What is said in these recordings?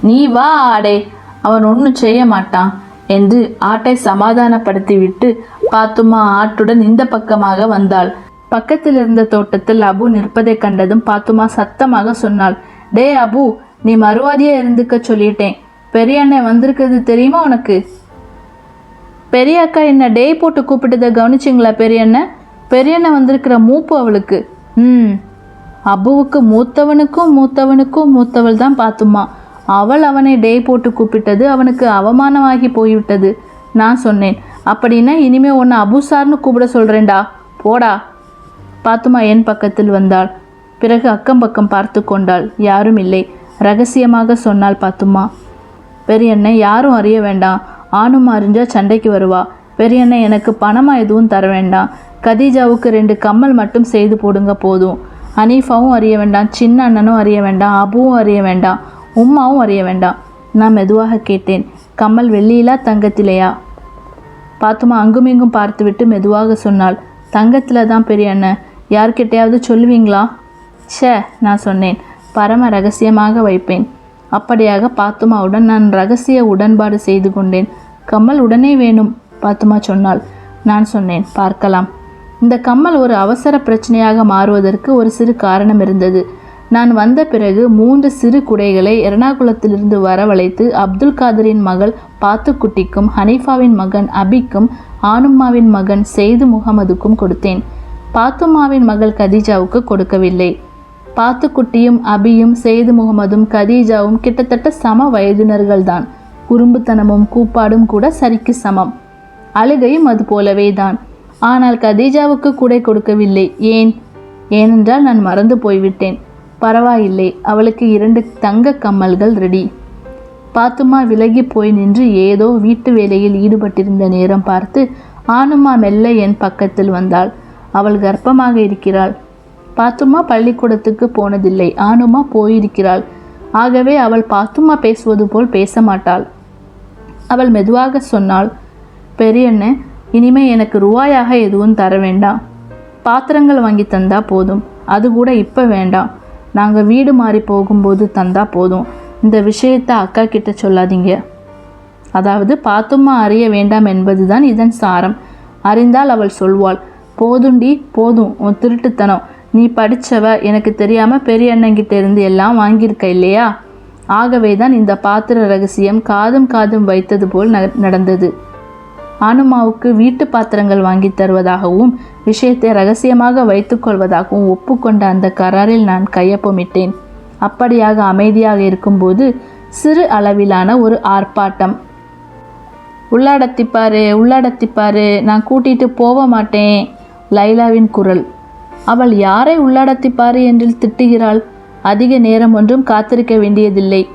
நீ வா ஆடே. அவன் ஒன்றும் செய்ய மாட்டான் என்று ஆட்டை சமாதானப்படுத்திவிட்டு பாத்துமா ஆட்டுடன் இந்த பக்கமாக வந்தாள். பக்கத்தில் இருந்த தோட்டத்தில் அபு நிற்பதை கண்டதும் பாத்துமா சத்தமாக சொன்னாள். டே அபு நீ மறுவாதியா இருந்துக்க சொல்லிட்டேன். பெரிய அண்ணன் வந்திருக்கிறது தெரியுமா உனக்கு? பெரிய அக்கா என்ன டேய் போட்டு கூப்பிட்டதை கவனிச்சிங்களா பெரியண்ணன் பெரியண்ணன் வந்திருக்கிற மூப்பு அவளுக்கு. ம். அபுவுக்கு மூத்தவனுக்கும் மூத்தவனுக்கும் மூத்தவள் தான் பாத்துமா. அவள் அவனை டே போட்டு கூப்பிட்டது அவனுக்கு அவமானமாகி போய்விட்டது. நான் சொன்னேன் அப்படின்னா இனிமே உன்னை அபுசார்னு கூப்பிட சொல்கிறேன்டா போடா. பாத்துமா என் பக்கத்தில் வந்தாள். பிறகு அக்கம் பக்கம் பார்த்து கொண்டாள். யாரும் இல்லை ரகசியமாக சொன்னாள் பாத்துமா. பெரியண்ணை யாரும் அறிய வேண்டாம். ஆணும் அறிஞ்சா சண்டைக்கு வருவா. பெரியண்ணே எனக்கு பணமாக எதுவும் தர வேண்டாம். கதீஜாவுக்கு ரெண்டு கம்மல் மட்டும் செய்து போடுங்க போதும். அனீஃபாவும் அறிய வேண்டாம் சின்ன அண்ணனும் அறிய வேண்டாம் அபுவும் அறிய வேண்டாம். உம்மாவும் அறிய வேண்டாம். நான் மெதுவாக கேட்டேன் கம்மல் வெள்ளியிலா தங்கத்திலேயா? பாத்துமா அங்குமிங்கும் பார்த்துவிட்டு மெதுவாக சொன்னாள் தங்கத்தில் தான் பெரிய அண்ணன். யார்கிட்டையாவது சொல்லுவீங்களா? ச்சே நான் சொன்னேன் பரம ரகசியமாக வைப்பேன். அப்படியாக பாத்துமாவுடன் நான் ரகசிய உடன்பாடு செய்து கொண்டேன். கம்மல் உடனே வேணும் பாத்துமா சொன்னாள். நான் சொன்னேன் பார்க்கலாம். இந்த கம்மல் ஒரு அவசர பிரச்சனையாக மாறுவதற்கு ஒரு சிறு காரணம் இருந்தது. நான் வந்த பிறகு மூன்று சிறு குடைகளை எர்ணாகுளத்திலிருந்து வரவழைத்து அப்துல் காதரின் மகள் பாத்துக்குட்டிக்கும் ஹனீஃபாவின் மகன் அபிக்கும் ஆனும்மாவின் மகன் செய்து முகமதுக்கும் கொடுத்தேன். பாத்துமாவின் மகள் கதீஜாவுக்கு கொடுக்கவில்லை. பாத்துக்குட்டியும் அபியும் செய்து முகமதும் கதீஜாவும் கிட்டத்தட்ட சம வயதினர்கள்தான். குறும்புத்தனமும் கூப்பாடும் கூட சரிக்கு சமம். அழுகையும் அது போலவே தான் ஆனால் கதீஜாவுக்கு கூடை கொடுக்கவில்லை. ஏன்? ஏனென்றால் நான் மறந்து போய்விட்டேன். பரவாயில்லை அவளுக்கு இரண்டு தங்க கம்மல்கள் ரெடி. பாத்துமா விலகி போய் நின்று ஏதோ வீட்டு வேலையில் ஈடுபட்டிருந்த நேரம் பார்த்து ஆனுமா மெல்ல என் பக்கத்தில் வந்தாள். அவள் கர்ப்பமாக இருக்கிறாள். பாத்துமா பள்ளிக்கூடத்துக்கு போனதில்லை ஆனுமா போயிருக்கிறாள். ஆகவே அவள் பாத்துமா பேசுவது போல் பேச மாட்டாள். அவள் மெதுவாக சொன்னாள் பெரியண்ணே இனிமே எனக்கு ரூபாயாக எதுவும் தர வேண்டாம். பாத்திரங்கள் வாங்கி தந்தா போதும் அது கூட இப்போ வேண்டாம். நாங்கள் வீடு மாறி போகும்போது தந்தா போதும். இந்த விஷயத்தை அக்கா கிட்ட சொல்லாதீங்க. அதாவது பார்த்துமா அறிய வேண்டாம் என்பதுதான் இதன் சாரம். அறிந்தால் அவள் சொல்வாள் போதுண்டி போதும் உன் திருட்டுத்தனம். நீ படிச்சவ எனக்கு தெரியாமல் பெரிய அண்ணங்கிட்ட இருந்து எல்லாம் வாங்கியிருக்க இல்லையா? ஆகவே தான் இந்த பாத்திர ரகசியம் காதும் காதும் வைத்தது போல் ந- நடந்தது. ஆனுமாவுக்கு வீட்டு பாத்திரங்கள் வாங்கி தருவதாகவும் விஷயத்தை ரகசியமாக வைத்துக்கொள்வதாகவும் ஒப்புக்கொண்ட அந்த கராரில் நான் கையொப்பமிட்டேன். அப்படியாக அமைதியாக இருக்கும்போது சிறு அளவிலான ஒரு ஆர்ப்பாட்டம். உள்ளாடத்திப்பாரு உள்ளாடத்திப்பாரு நான் கூட்டிட்டு போக மாட்டேன் லைலாவின் குரல். அவள் யாரை உள்ளாடத்திப்பாரு என்று திட்டுகிறாள்? அதிக நேரம் ஒன்றும் காத்திருக்க வேண்டியதில்லை.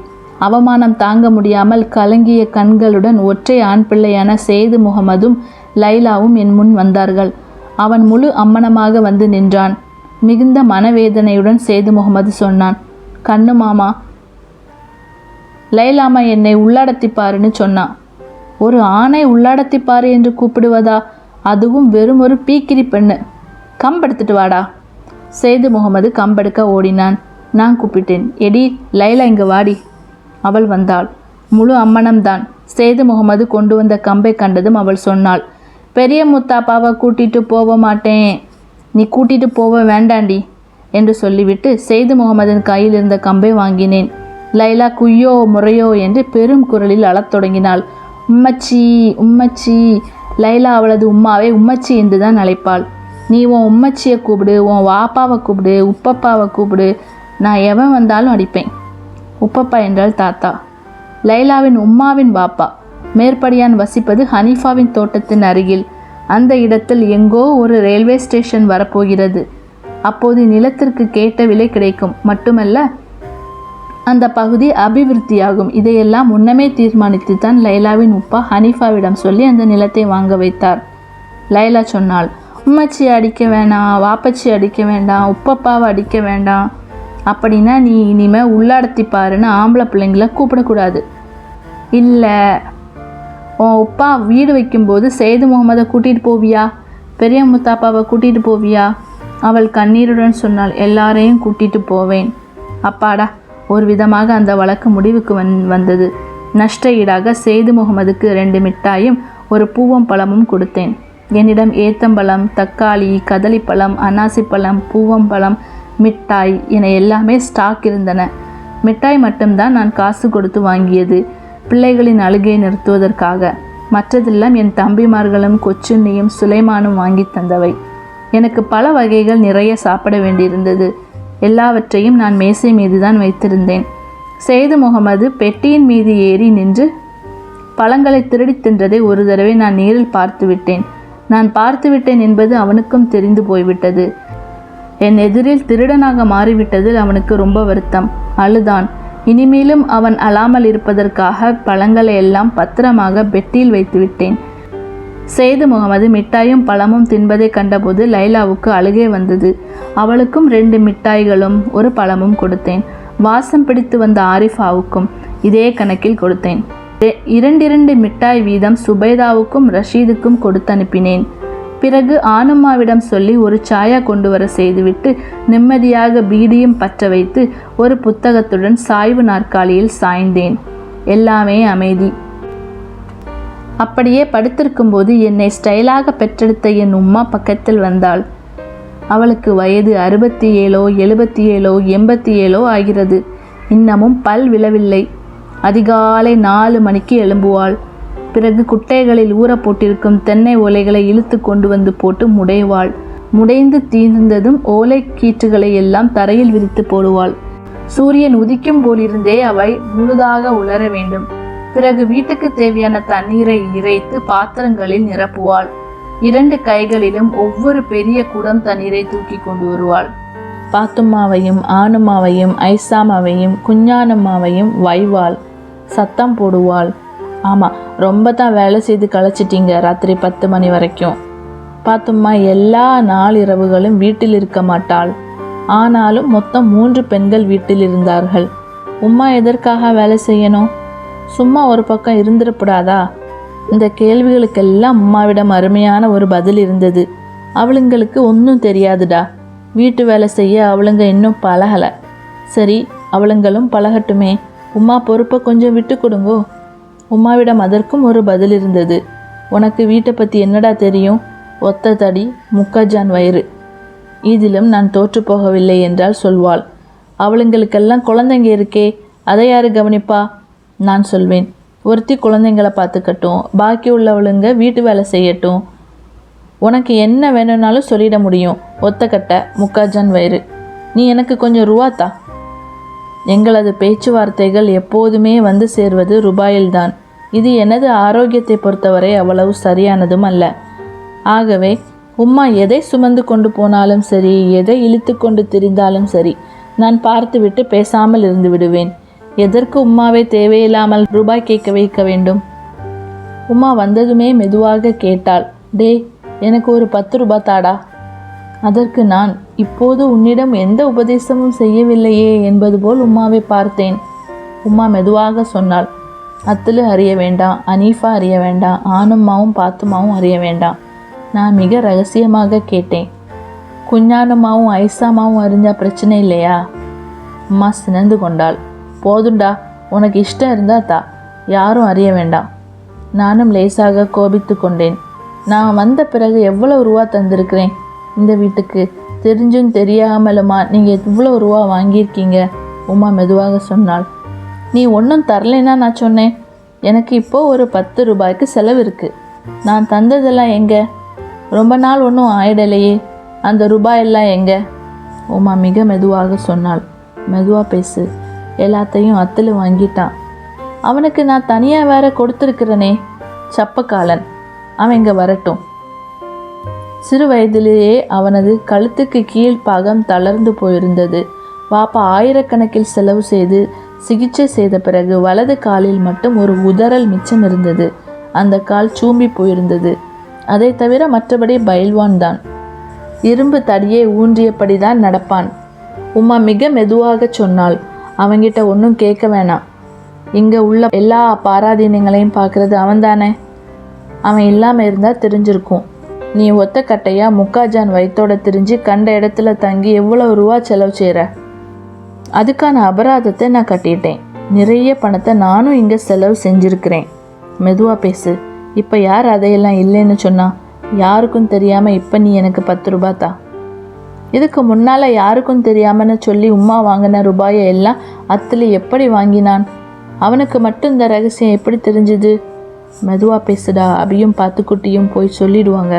அவமானம் தாங்க முடியாமல் கலங்கிய கண்களுடன் ஒற்றை ஆண் பிள்ளையான சேது முகமதும் லைலாவும் என் முன் வந்தார்கள். அவன் முழு அம்மனமாக வந்து நின்றான். மிகுந்த மனவேதனையுடன் சேது முகமது சொன்னான் கண்ணு மாமா லைலாமா என்னை உள்ளடத்திப்பாருன்னு சொன்னான். ஒரு ஆணை உள்ளடத்திப்பாரு என்று கூப்பிடுவதா? அதுவும் வெறும் ஒரு பீக்கிரி பெண்ணு. கம்பெடுத்துட்டு வாடா. சேது முகமது கம்பெடுக்க ஓடினான். நான் கூப்பிட்டேன். எடி லைலா இங்கே வாடி. அவள் வந்தாள். முழு அம்மனம்தான் சேது முகமது கொண்டு வந்த கம்பை கண்டதும் அவள் சொன்னாள் பெரிய முத்தாப்பாவை கூட்டிட்டு போக மாட்டேன். நீ கூட்டிட்டு போக வேண்டாண்டி என்று சொல்லிவிட்டு செய்து முகமதின் கையில் இருந்த கம்பை வாங்கினேன். லைலா குய்யோ முறையோ என்று பெரும் குரலில் அழத் தொடங்கினாள். உம்மச்சி உம்மச்சி. லைலா அவளது உம்மாவை உம்மச்சி என்று தான் அழைப்பாள். நீ உன் உம்மச்சியை கூப்பிடு உன் வாப்பாவை கூப்பிடு உப்பப்பாவை கூப்பிடு. நான் எவன் வந்தாலும் அடிப்பேன். உப்பப்பா என்றால் தாத்தா. லைலாவின் உம்மாவின் பாப்பா மேற்படியான் வசிப்பது ஹனீஃபாவின் தோட்டத்தின் அருகில். அந்த இடத்தில் எங்கோ ஒரு ரயில்வே ஸ்டேஷன் வரப்போகிறது. அப்போது நிலத்திற்கு கேட்ட விலை கிடைக்கும். மட்டுமல்ல அந்த பகுதி அபிவிருத்தியாகும். இதையெல்லாம் முன்னமே தீர்மானித்து தான் லைலாவின் உப்பா ஹனீஃபாவிடம் சொல்லி அந்த நிலத்தை வாங்க வைத்தார். லைலா சொன்னாள் உம்மச்சி அடிக்க வேணாம் வாப்பச்சி அடிக்க வேண்டாம் உப்பப்பாவை அடிக்க வேண்டாம். அப்படின்னா நீ இனிமேல் உள்ளாடத்தி பாருன்னு ஆம்பளை பிள்ளைங்கள கூப்பிடக்கூடாது. இல்லை உன் உப்பா வீடு வைக்கும்போது செய்து முகமதை கூட்டிகிட்டு போவியா? பெரிய முத்தாப்பாவை கூட்டிகிட்டு போவியா? அவள் கண்ணீருடன் சொன்னாள் எல்லாரையும் கூட்டிகிட்டு போவேன். அப்பாடா ஒரு விதமாக அந்த வழக்கு முடிவுக்கு வந் வந்தது. நஷ்ட ஈடாக செய்து முகமதுக்கு ரெண்டு மிட்டாயும் ஒரு பூவம் பழமும் கொடுத்தேன். என்னிடம் ஏத்தம்பழம் தக்காளி கதளிப்பழம் அன்னாசிப்பழம் பூவம்பழம் மிட்டாய் என எல்லாமே ஸ்டாக் இருந்தன. மிட்டாய் மட்டும்தான் நான் காசு கொடுத்து வாங்கியது. பிள்ளைகளின் அழுகையை நிறுத்துவதற்காக. மற்றதெல்லாம் என் தம்பிமார்களும் கொச்சுண்ணியும் சுலைமானும் வாங்கி தந்தவை. எனக்கு பல வகைகள் நிறைய சாப்பிட வேண்டியிருந்தது. எல்லாவற்றையும் நான் மேசை மீது தான் வைத்திருந்தேன். செய்து முகமது பெட்டியின் மீது ஏறி நின்று பழங்களை திருடித் தின்றதை ஒரு தடவை நான் நேரில் பார்த்துவிட்டேன். நான் பார்த்துவிட்டேன் என்பது அவனுக்கும் தெரிந்து போய்விட்டது. என் எதிரில் திருடனாக மாறிவிட்டதில் அவனுக்கு ரொம்ப வருத்தம். அழுதான். இனிமேலும் அவன் அழாமல் இருப்பதற்காக பழங்களை எல்லாம் பத்திரமாக பெட்டியில் வைத்துவிட்டேன் சேது செய்து முகமது மிட்டாயும் பழமும் தின்பதை கண்டபோது லைலாவுக்கு அழுகே வந்தது. அவளுக்கும் ரெண்டு மிட்டாய்களும் ஒரு பழமும் கொடுத்தேன். வாசம் பிடித்து வந்த ஆரிஃபாவுக்கும் இதே கணக்கில் கொடுத்தேன். இரண்டிரண்டு மிட்டாய் வீதம் சுபைதாவுக்கும் ரஷீதுக்கும் கொடுத்து அனுப்பினேன் பிறகு ஆனும்மாவிடம் சொல்லி ஒரு சாயா கொண்டு வர செய்துவிட்டு நிம்மதியாக பீடியும் பற்ற வைத்து ஒரு புத்தகத்துடன் சாய்வு நாற்காலியில் சாய்ந்தேன். எல்லாமே அமைதி. அப்படியே படுத்திருக்கும்போது என்னை ஸ்டைலாக பெற்றெடுத்த என் உம்மா பக்கத்தில் வந்தாள். அவளுக்கு வயது அறுபத்தி ஏழோ எழுபத்தி ஏழோ எண்பத்தி ஏழோ ஆகிறது. இன்னமும் பல் விழவில்லை. அதிகாலை நாலு மணிக்கு எழும்புவாள். பிறகு குட்டைகளில் ஊற போட்டிருக்கும் தென்னை ஓலைகளை இழுத்து கொண்டு வந்து போட்டு முடைவாள். முடைந்து தீர்ந்ததும் ஓலை கீற்றுகளை எல்லாம் தரையில் விரித்து போடுவாள். சூரியன் உதிக்கும் போலிருந்தே அவை முழுதாக உலர வேண்டும். பிறகு வீட்டுக்கு தேவையான தண்ணீரை இறைத்து பாத்திரங்களில் நிரப்புவாள். இரண்டு கைகளிலும் ஒவ்வொரு பெரிய குடம் தண்ணீரை தூக்கி கொண்டு வருவாள். பாத்தும்மாவையும் ஆணுமாவையும் ஐசாமாவையும் குஞ்ஞானம்மாவையும் வைவாள். சத்தம் போடுவாள். ஆமாம் ரொம்ப தான் வேலை செய்து களைச்சிட்டீங்க ராத்திரி பத்து மணி வரைக்கும். பார்த்தும்மா எல்லா நாள் இரவுகளும் வீட்டில் இருக்க மாட்டாள். ஆனாலும் மொத்தம் மூன்று பெண்கள் வீட்டில் இருந்தார்கள். உம்மா எதற்காக வேலை செய்யணும்? சும்மா ஒரு பக்கம் இருந்துடக்கூடாதா இந்த கேள்விகளுக்கெல்லாம் உம்மாவிடம் அருமையான ஒரு பதில் இருந்தது. அவளுங்களுக்கு ஒன்றும் தெரியாதுடா. வீட்டு வேலை செய்ய அவளுங்க இன்னும் பழகலை. சரி அவளுங்களும் பழகட்டுமே. உம்மா பொறுப்பை கொஞ்சம் விட்டு கொடுங்கோ. உம்மாவிடம் அதற்கும் ஒரு பதில் இருந்தது. உனக்கு வீட்டை பற்றி என்னடா தெரியும்? ஒத்த தடி முக்காஜான் வயிறு. இதிலும் நான் தோற்று போகவில்லை என்றால் சொல்வாள். அவளுங்களுக்கெல்லாம் குழந்தைங்க இருக்கே அதை யாரு கவனிப்பா? நான் சொல்வேன். ஒருத்தி குழந்தைங்கள பார்த்துக்கட்டும். பாக்கி உள்ளவளுங்க வீட்டு வேலை செய்யட்டும். உனக்கு என்ன வேணும்னாலும் சொல்லிட முடியும். ஒத்த கட்டை முக்காஜான் வயிறு. நீ எனக்கு கொஞ்சம் ரூபாத்தா எங்களது பேச்சுவார்த்தைகள் எப்போதுமே வந்து சேர்வது ரூபாயில்தான். இது எனது ஆரோக்கியத்தை பொறுத்தவரை அவ்வளவு சரியானதும் அல்ல. ஆகவே உம்மா எதை சுமந்து கொண்டு போனாலும் சரி எதை இழுத்து கொண்டு திரிந்தாலும் சரி நான் பார்த்துவிட்டு பேசாமல் இருந்து விடுவேன். எதற்கு உம்மாவை தேவையில்லாமல் ரூபாய் கேட்க வைக்க வேண்டும்? உமா வந்ததுமே மெதுவாக கேட்டாள். டே எனக்கு ஒரு பத்து ரூபாய் தாடா. அதற்கு நான் இப்போது உன்னிடம் எந்த உபதேசமும் செய்யவில்லையே என்பது போல் உம்மாவை பார்த்தேன். உம்மா மெதுவாக சொன்னாள். அத்துலு அறிய வேண்டாம் அனீஃபா அறிய வேண்டாம் ஆனும்மாவும் பாத்துமாவும் அறிய வேண்டாம் நான் மிக ரகசியமாக கேட்டேன். குஞ்ஞானம்மாவும் ஐசாமாவும் அறிஞ்சால் பிரச்சனை இல்லையா? அம்மா சினந்து கொண்டாள். போதுண்டா உனக்கு இஷ்டம் இருந்தா தா. யாரும் அறிய வேண்டாம் நானும் லேசாக கோபித்து கொண்டேன். நான் வந்த பிறகு எவ்வளவு ரூபா தந்திருக்கிறேன்? இந்த வீட்டுக்கு தெரிஞ்சும் தெரியாமலுமா நீங்கள் எவ்வளோ ரூபா வாங்கியிருக்கீங்க? உமா மெதுவாக சொன்னாள். நீ ஒன்றும் தரலைன்னா நான் சொன்னேன். எனக்கு இப்போ ஒரு பத்து ரூபாய்க்கு செலவு இருக்குது நான் தந்ததெல்லாம் எங்கே? ரொம்ப நாள் ஒன்றும் ஆயிடலையே. அந்த ரூபாயெல்லாம் எங்கே? உமா மிக மெதுவாக சொன்னாள். மெதுவாக பேசு. எல்லாத்தையும் அத்தில் வாங்கிட்டான். அவனுக்கு நான் தனியாக வேற கொடுத்துருக்கிறனே சப்பக்காலன். அவன் இங்கே வரட்டும். சிறு வயதிலேயே அவனது கழுத்துக்கு கீழ் பாகம் தளர்ந்து போயிருந்தது. வாப்பா ஆயிரக்கணக்கில் செலவு செய்து சிகிச்சை செய்த பிறகு வலது காலில் மட்டும் ஒரு உதறல் மிச்சம் இருந்தது. அந்த கால் சூம்பி போயிருந்தது. அதை தவிர மற்றபடி பயில்வான் தான். இரும்பு தடியை ஊன்றியபடி தான் நடப்பான். உமா மிக மெதுவாக சொன்னாள். அவங்கிட்ட ஒன்றும் கேட்க வேணாம். இங்கே உள்ள எல்லா பாராதீனங்களையும் பார்க்குறது அவன்தானே? அவன் இல்லாமல் இருந்தால் தெரிஞ்சிருக்கும். நீ ஒத்த கட்டையாக முக்காஜான் வயிற்றோட திரிஞ்சு கண்ட இடத்துல தங்கி எவ்வளோ ரூபா செலவு செய்கிற அதுக்கான அபராதத்தை நான் கட்டிட்டேன். நிறைய பணத்தை நானும் இங்கே செலவு செஞ்சுருக்கிறேன். மெதுவாக பேசு. இப்போ யார் அதையெல்லாம் இல்லைன்னு சொன்னா யாருக்கும் தெரியாமல் இப்போ நீ எனக்கு பத்து ரூபாய் தா. இதுக்கு முன்னால் யாருக்கும் தெரியாமன்னு சொல்லி உம்மா வாங்கின ரூபாயை எல்லாம் அத்தில் எப்படி வாங்கினான்? அவனுக்கு மட்டும் இந்த ரகசியம் எப்படி தெரிஞ்சுது? மெதுவாக பேசுடா அபியும் பாத்துக்குட்டியும் போய் சொல்லிடுவாங்க.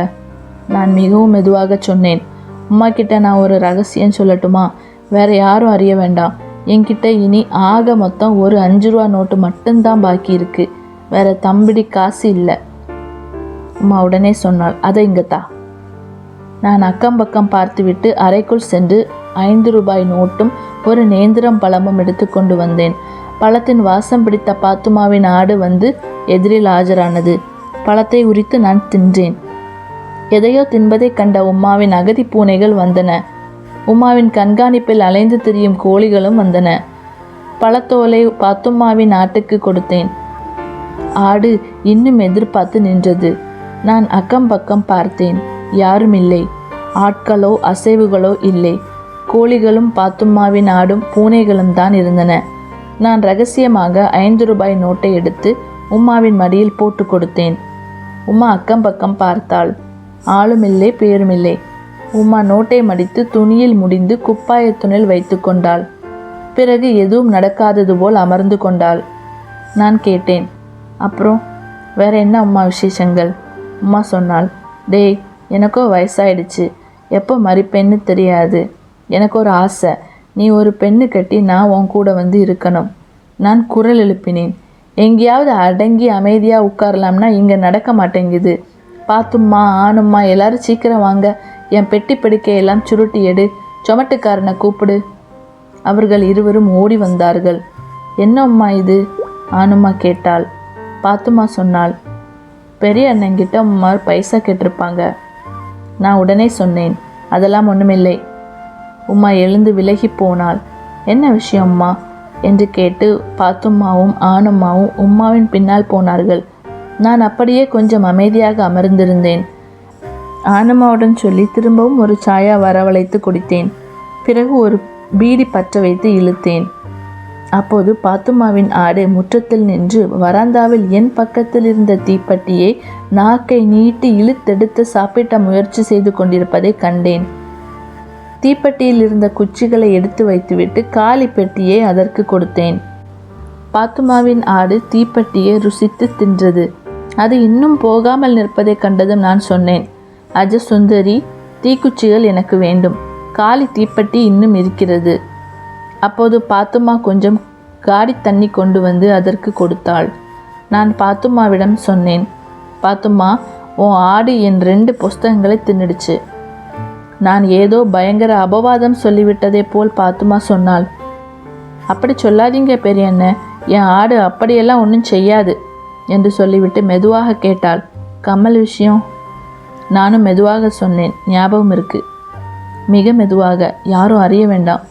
நான் மிகவும் மெதுவாக சொன்னேன். உம்மா கிட்ட நான் ஒரு ரகசியம் சொல்லட்டுமா? வேற யாரும் அறிய வேண்டாம். என்கிட்ட இனி ஆக மொத்தம் ஒரு அஞ்சு ரூபா நோட்டு மட்டும்தான் பாக்கி இருக்கு. வேற தம்பிடி காசு இல்லை. உம்மா உடனே சொன்னாள் அதை இங்கத்தா. நான் அக்கம் பக்கம் பார்த்துவிட்டு அறைக்குள் சென்று ஐந்து ரூபாய் நோட்டும் ஒரு நேந்திரம் பழமும் எடுத்துக்கொண்டு வந்தேன். பழத்தின் வாசம் பிடித்த பாத்துமாவின் ஆடு வந்து எதிரில் ஆஜரானது. பழத்தை உரித்து நான் தின்றேன். எதையோ தின்பதைக் கண்ட உம்மாவின் அகதி பூனைகள் வந்தன. உம்மாவின் கண்காணிப்பில் அலைந்து திரியும் கோழிகளும் வந்தன. பழத்தோலை பாத்தும்மாவின் ஆட்டுக்கு கொடுத்தேன். ஆடு இன்னும் எதிர்பார்த்து நின்றது. நான் அக்கம் பக்கம் பார்த்தேன். யாரும் இல்லை. ஆட்களோ அசைவுகளோ இல்லை. கோழிகளும் பாத்தும்மாவின் ஆடும் பூனைகளும் தான் இருந்தன. நான் ரகசியமாக ஐந்து ரூபாய் நோட்டை எடுத்து உம்மாவின் மடியில் போட்டு கொடுத்தேன். உம்மா அக்கம் பக்கம் பார்த்தாள். ஆளுமில்லை பேருமில்லை உமா உம்மா நோட்டை மடித்து துணியில் முடிந்து குப்பாயத்துணில் வைத்து கொண்டாள். பிறகு எதுவும் நடக்காதது போல் அமர்ந்து கொண்டாள். நான் கேட்டேன். அப்புறம் வேற என்ன அம்மா விசேஷங்கள்? அம்மா சொன்னாள். டேய் எனக்கோ வயசாயிடுச்சு. எப்போ மறிப்பெண்ணு தெரியாது. எனக்கு ஒரு ஆசை. நீ ஒரு பெண்ணு கட்டி நான் உன் கூட வந்து இருக்கணும். நான் குரல் எழுப்பினேன். எங்கேயாவது அடங்கி அமைதியாக உட்காரலாம்னா இங்கே நடக்க மாட்டேங்குது. பார்த்தும்மா ஆணும்மா எல்லாரும் சீக்கிரம் வாங்க. என் பெட்டி பிடிக்கையெல்லாம் சுருட்டி எடு சுமட்டுக்காரனை கூப்பிடு. அவர்கள் இருவரும் ஓடி வந்தார்கள். என்ன அம்மா இது? ஆனும்மா கேட்டாள். பாத்துமா சொன்னாள். பெரிய அண்ணங்கிட்ட அம்மா பைசா கேட்டிருப்பாங்க. நான் உடனே சொன்னேன். அதெல்லாம் ஒன்றுமில்லை உம்மா எழுந்து விலகி போனாள். என்ன விஷயம் அம்மா? என்று கேட்டு பாத்தும்மாவும் ஆணும்மாவும் உம்மாவின் பின்னால் போனார்கள். நான் அப்படியே கொஞ்சம் அமைதியாக அமர்ந்திருந்தேன். ஆனம்மாவுடன் சொல்லி திரும்பவும் ஒரு சாயா வரவழைத்து குடித்தேன். பிறகு ஒரு பீடி பற்ற வைத்து இழுத்தேன். அப்போது பாத்துமாவின் ஆடு முற்றத்தில் நின்று வராந்தாவில் என் பக்கத்தில் இருந்த தீப்பெட்டியை நாக்கை நீட்டி இழுத்தெடுத்து சாப்பிட்ட முயற்சி செய்து கொண்டிருப்பதை கண்டேன். தீப்பெட்டியில் இருந்த குச்சிகளை எடுத்து வைத்துவிட்டு காலி பெட்டியை அதற்கு கொடுத்தேன். பாத்துமாவின் ஆடு தீப்பெட்டியை ருசித்து தின்றது. அது இன்னும் போகாமல் நிற்பதைக் கண்டதும் நான் சொன்னேன். அஜ சுந்தரி தீக்குச்சிகள் எனக்கு வேண்டும். காலி தீப்பெட்டி இன்னும் இருக்கிறது. அப்போது பாத்துமா கொஞ்சம் காடி தண்ணி கொண்டு வந்து அதற்கு கொடுத்தாள். நான் பாத்துமாவிடம் சொன்னேன் பாத்துமா உன் ஆடு என் ரெண்டு புஸ்தகங்களை தின்னுடுச்சு. நான் ஏதோ பயங்கர அபவாதம் சொல்லிவிட்டதை போல் பாத்துமா சொன்னாள். அப்படி சொல்லாதீங்க பெரியண்ண என் ஆடு அப்படியெல்லாம் ஒன்றும் செய்யாது என்று சொல்லிவிட்டு மெதுவாக கேட்டாள். கமல் விஷயம் நானும் மெதுவாக சொன்னேன் ஞாபகம் இருக்கு. மிக மெதுவாக யாரும் அறிய வேண்டாம்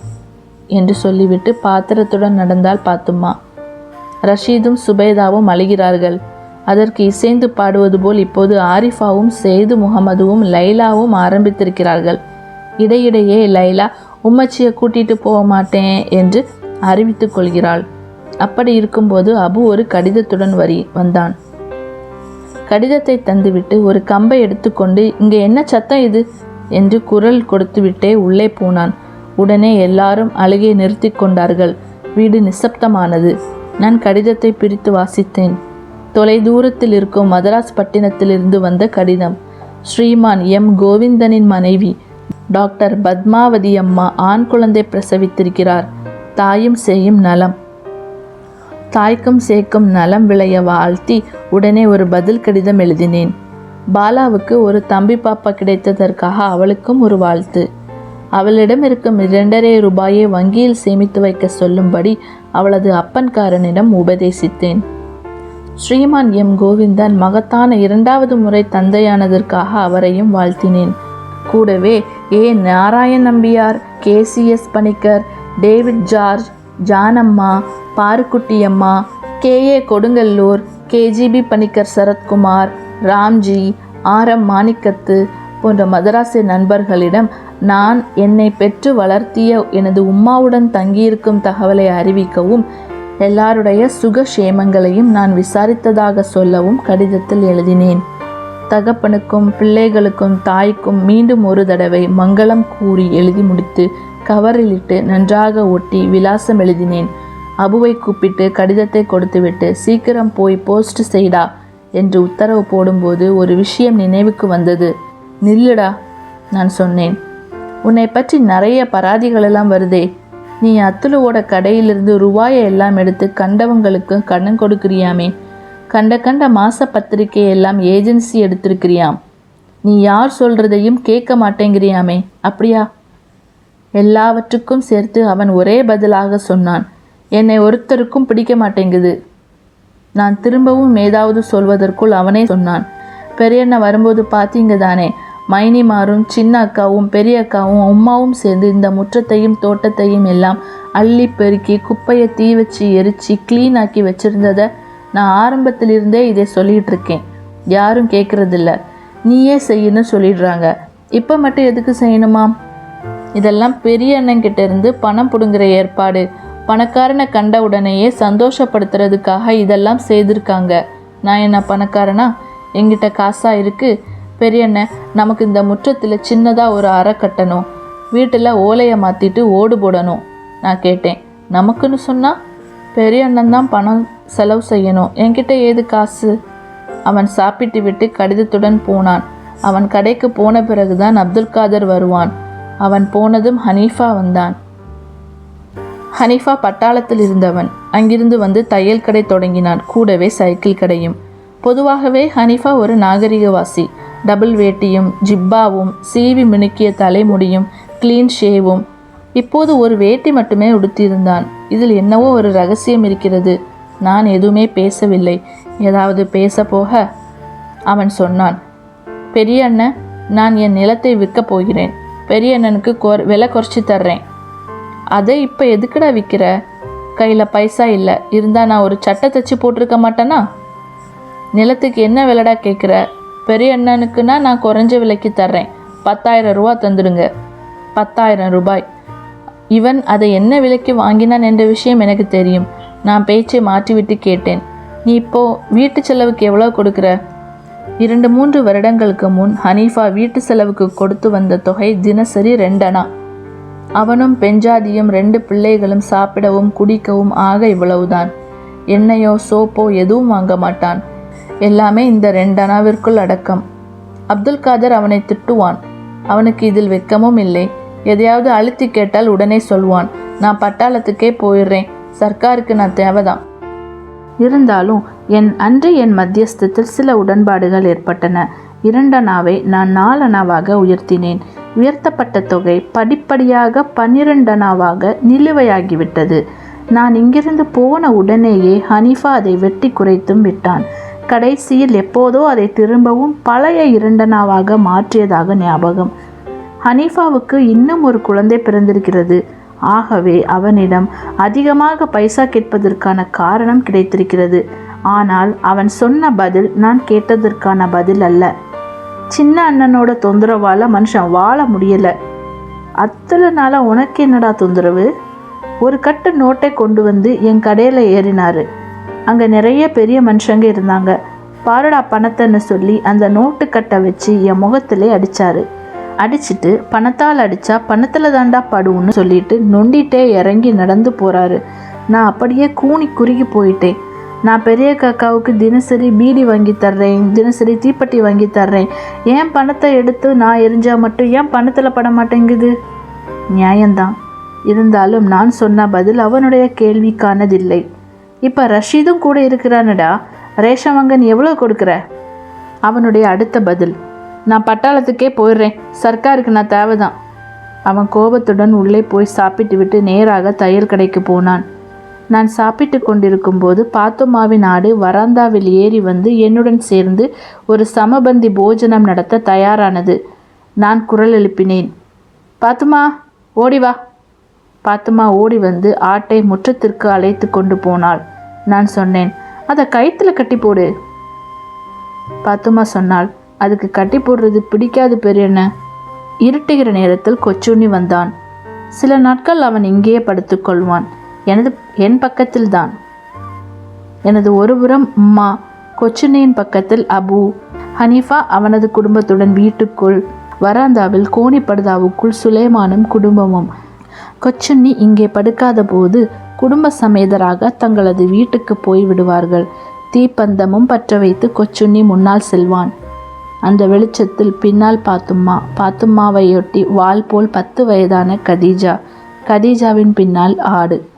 என்று சொல்லிவிட்டு பாத்திரத்துடன் நடந்தால் பார்த்துமா ரஷீதும் சுபேதாவும் அழுகிறார்கள். அதற்கு இசைந்து பாடுவது போல் இப்போது ஆரிஃபாவும் செய்து முகமதுவும் லைலாவும் ஆரம்பித்திருக்கிறார்கள். இடையிடையே லைலா உம்மச்சியை கூட்டிட்டு போக மாட்டேன் என்று அறிவித்துக் கொள்கிறாள். அப்படி இருக்கும்போது அபு ஒரு கடிதத்துடன் வரி வந்தான். கடிதத்தை தந்துவிட்டு ஒரு கம்பை எடுத்துக்கொண்டு இங்கே என்ன சத்தம் இது? என்று குரல் கொடுத்துவிட்டே உள்ளே போனான். உடனே எல்லாரும் அழுகை நிறுத்தி கொண்டார்கள். வீடு நிசப்தமானது. நான் கடிதத்தை பிரித்து வாசித்தேன். தொலை தூரத்தில் இருக்கும் மதராஸ் பட்டினத்திலிருந்து வந்த கடிதம். ஸ்ரீமான் எம். கோவிந்தனின் மனைவி டாக்டர் பத்மாவதி அம்மா ஆண் குழந்தை பிரசவித்திருக்கிறார். தாயும் செய்யும் நலம். தாய்க்கும் சேக்கும் நலம் விளைய வாழ்த்தி உடனே ஒரு பதில் கடிதம் எழுதினேன். பாலாவுக்கு ஒரு தம்பி பாப்பா கிடைத்ததற்காக அவளுக்கும் ஒரு வாழ்த்து. அவளிடம் இருக்கும் இரண்டரை ரூபாயை வங்கியில் சேமித்து வைக்க சொல்லும்படி அவளது அப்பன்காரனிடம் உபதேசித்தேன். ஸ்ரீமான் எம். கோவிந்தன் மகத்தான இரண்டாவது முறை தந்தையானதற்காக அவரையும் வாழ்த்தினேன். கூடவே A. Narayan Nambiar KCS Panicker David George Janamma Parukuttiyamma K. A. Kodungallur KGP Panicker Sarathkumar Ramji R. M. Manikkath போன்ற மதராசி நண்பர்களிடம் நான் என்னை பெற்று வளர்த்திய எனது உம்மாவுடன் தங்கியிருக்கும் தகவலை அறிவிக்கவும் எல்லாருடைய சுகக்ஷேமங்களையும் நான் விசாரித்ததாக சொல்லவும் கடிதத்தில் எழுதினேன். தகப்பனுக்கும் பிள்ளைகளுக்கும் தாய்க்கும் மீண்டும் ஒரு தடவை மங்களம் கூறி எழுதி முடித்து கவரிலிட்டு நன்றாக ஒட்டி விலாசம் எழுதினேன். அபுவை கூப்பிட்டு கடிதத்தை கொடுத்துவிட்டு சீக்கிரம் போய் போஸ்ட் செய்டா என்று உத்தரவு போடும்போது ஒரு விஷயம் நினைவுக்கு வந்தது. நில்லுடா நான் சொன்னேன். உன்னை பற்றி நிறைய பராதிகளெல்லாம் வருதே. நீ அத்துலுவோட கடையிலிருந்து ரூபாயை எல்லாம் எடுத்து கண்டவங்களுக்கு கடன் கொடுக்கிறியாமே. கண்ட கண்ட மாச பத்திரிக்கை எல்லாம் ஏஜென்சி எடுத்திருக்கிறியாம். நீ யார் சொல்றதையும் கேட்க மாட்டேங்கிறியாமே. அப்படியா? எல்லாவற்றுக்கும் சேர்த்து அவன் ஒரே பதிலாக சொன்னான் என்னை ஒருத்தருக்கும் பிடிக்க மாட்டேங்குது நான் திரும்பவும் ஏதாவது சொல்வதற்குள் அவனே சொன்னான் பெரியண்ணா வரும்போது பார்த்தீங்க தானே மைனிமாரும் சின்ன அக்காவும் பெரிய அக்காவும் அம்மாவும் சேர்ந்து இந்த முற்றத்தையும் தோட்டத்தையும் எல்லாம் அள்ளி பெருக்கி குப்பையை தீ வச்சு எரிச்சு க்ளீன் ஆக்கி வச்சிருந்ததை நான் ஆரம்பத்திலிருந்தே இதை சொல்லிகிட்டு இருக்கேன். யாரும் கேட்கறதில்ல நீயே செய்யணும்னு சொல்லிடுறாங்க. இப்போ மட்டும் எதுக்கு செய்யணுமா இதெல்லாம் பெரிய அண்ணன்கிட்ட இருந்து பணம் பிடுங்குற ஏற்பாடு. பணக்காரனை கண்ட உடனேயே சந்தோஷப்படுத்துறதுக்காக இதெல்லாம் செய்திருக்காங்க. நான் என்ன பணக்காரனா? எங்கிட்ட காசா இருக்கு? பெரியண்ண நமக்கு இந்த முற்றத்தில் சின்னதாக ஒரு அறை கட்டணும். வீட்டில் ஓலையை மாற்றிட்டு ஓடு போடணும். நான் கேட்டேன் நமக்குன்னு சொன்னால் பெரிய அண்ணன் தான் பணம் செலவு செய்யணும். என்கிட்ட ஏது காசு? அவன் சாப்பிட்டு விட்டு கடிதத்துடன் போனான். அவன் கடைக்கு போன பிறகுதான் அப்துல் காதர் வருவான். அவன் போனதும் ஹனீஃபா வந்தான். ஹனீஃபா பட்டாளத்தில் இருந்தவன். அங்கிருந்து வந்து தையல் கடை தொடங்கினான். கூடவே சைக்கிள் கடையும். பொதுவாகவே ஹனீஃபா ஒரு நாகரிகவாசி. டபுள் வேட்டியும் ஜிப்பாவும் சீவி மினுக்கிய தலைமுடியும் கிளீன் ஷேவும். இப்போது ஒரு வேட்டி மட்டுமே உடுத்தியிருந்தான். இதில் என்னவோ ஒரு ரகசியம் இருக்கிறது. நான் எதுவுமே பேசவில்லை. ஏதாவது பேச போக? அவன் சொன்னான். பெரிய அண்ணன் நான் என் நிலத்தை விற்கப் போகிறேன். பெரிய அண்ணனுக்கு கொ விலை குறைச்சி தர்றேன். அதை இப்போ எதுக்குடா விற்கிற கையில் பைசா இல்லை. இருந்தால் நான் ஒரு சட்டை தச்சு போட்டிருக்க மாட்டேனா? நிலத்துக்கு என்ன விலைடா கேட்குற பெரிய அண்ணனுக்குன்னா நான் குறைஞ்ச விலைக்கு தர்றேன். பத்தாயிரம் ரூபா தந்துடுங்க. பத்தாயிரம் ரூபாய். இவன் அதை என்ன விலைக்கு வாங்கினான் என்ற விஷயம் எனக்கு தெரியும். நான் பேச்சை மாற்றிவிட்டு கேட்டேன். நீ இப்போ வீட்டு செலவுக்கு எவ்வளோ கொடுக்குற? இரண்டு மூன்று வருடங்களுக்கு முன் ஹனீஃபா வீட்டு செலவுக்கு கொடுத்து வந்த தொகை தினசரி ரெண்டனா. அவனும் பெஞ்சாதியும் ரெண்டு பிள்ளைகளும் சாப்பிடவும் குடிக்கவும் ஆக இவ்வளவுதான். எண்ணெயோ சோப்போ எதுவும் வாங்க மாட்டான். எல்லாமே இந்த ரெண்டனாவிற்குள் அடக்கம். அப்துல் காதர் அவனை திட்டுவான். அவனுக்கு இதில் வெட்கமும் இல்லை. எதையாவது அழுத்தி கேட்டால் உடனே சொல்வான். நான் பட்டாளத்துக்கே போயிடுறேன். சர்க்காருக்கு நான் தேவைதான். இருந்தாலும் என் அன்று என் மத்தியஸ்தத்தில் சில உடன்பாடுகள் ஏற்பட்டன. இரண்டனாவை நான் நாலனாவாக உயர்த்தினேன். உயர்த்தப்பட்ட தொகை படிப்படியாக பன்னிரண்டனாவாக நிலுவையாகிவிட்டது. நான் இங்கிருந்து போன உடனேயே ஹனீஃபா அதை வெட்டி குறைத்தும் விட்டான். கடைசியில் எப்போதோ அதை திரும்பவும் பழைய இரண்டனாவாக மாற்றியதாக ஞாபகம். ஹனீஃபாவுக்கு இன்னும் ஒரு குழந்தை பிறந்திருக்கிறது. ஆகவே அவனிடம் அதிகமாக பைசா கேட்பதற்கான காரணம் கிடைத்திருக்கிறது. ஆனால் அவன் சொன்ன பதில் நான் கேட்டதற்கான பதில் அல்ல. சின்ன அண்ணனோட தொந்தரவால் மனுஷன் வாழ முடியலை. அத்தனை நாளாக உனக்கு என்னடா தொந்தரவு? ஒரு கட்டு நோட்டை கொண்டு வந்து என் கடையில் ஏறினாரு. அங்கே நிறைய பெரிய மனுஷங்க இருந்தாங்க. பாருடா பணத்தைன்னு சொல்லி அந்த நோட்டு கட்டை வச்சு என் முகத்திலே அடித்தார் அடிச்சுட்டு பணத்தால் அடித்தா பணத்தில் தாண்டா படுன்னு சொல்லிட்டு நொண்டிட்டே இறங்கி நடந்து போகிறாரு நான் அப்படியே கூனி குறுகி போயிட்டேன். நான் பெரிய காக்காவுக்கு தினசரி பீடி வாங்கி தர்றேன் தினசரி தீப்பெட்டி வாங்கி தர்றேன். ஏன் பணத்தை எடுத்து நான் எரிஞ்சால் மட்டும் ஏன் பணத்தில் பட மாட்டேங்குது? நியாயம்தான். இருந்தாலும் நான் சொன்ன பதில் அவனுடைய கேள்விக்கானதில்லை. இப்போ ரஷீதும் கூட இருக்கிறானடா. ரேஷன் வாங்க நீ எவ்வளோ கொடுக்குற? அவனுடைய அடுத்த பதில் நான் பட்டாளத்துக்கே போயிடுறேன். சர்க்காருக்கு நான் தேவைதான். அவன் கோபத்துடன் உள்ளே போய் சாப்பிட்டு விட்டு நேராக தையல் கடைக்கு போனான். நான் சாப்பிட்டு கொண்டிருக்கும் போது பாத்துமாவின் ஆடு வராந்தாவில் ஏறி வந்து என்னுடன் சேர்ந்து ஒரு சமபந்தி போஜனம் நடத்த தயாரானது. நான் குரல் எழுப்பினேன். பாத்துமா ஓடி வா. பாத்துமா ஓடி வந்து ஆட்டை முற்றத்திற்கு அழைத்து கொண்டு போனாள். நான் சொன்னேன் அதை கயித்துல கட்டி போடு. பாத்துமா சொன்னாள் அதுக்கு கட்டி போடுறது பிடிக்காது பெரியண்ண. இருட்டுகிற நேரத்தில் கொச்சுண்ணி வந்தான். சில நாட்கள் அவன் இங்கேயே படுத்துக்கொள்வான் எனது என் பக்கத்தில்தான். எனது ஒருபுறம் உம்மா கொச்சுண்ணியின் பக்கத்தில் அபு. ஹனீஃபா அவனது குடும்பத்துடன் வீட்டுக்குள் வராந்தாவில் கோணி படுதாவுக்குள் சுலைமானும் குடும்பமும். கொச்சுண்ணி இங்கே படுக்காத போது குடும்ப சமேதராக தங்களது வீட்டுக்கு போய் விடுவார்கள். தீப்பந்தமும் பற்ற வைத்து கொச்சுண்ணி முன்னால் செல்வான். அந்த வெளிச்சத்தில் பின்னால் பாத்தும்மா பாத்தும்மாவையொட்டி வாள் போல் பத்து வயதான கதீஜா. கதீஜாவின் பின்னால் ஆடு.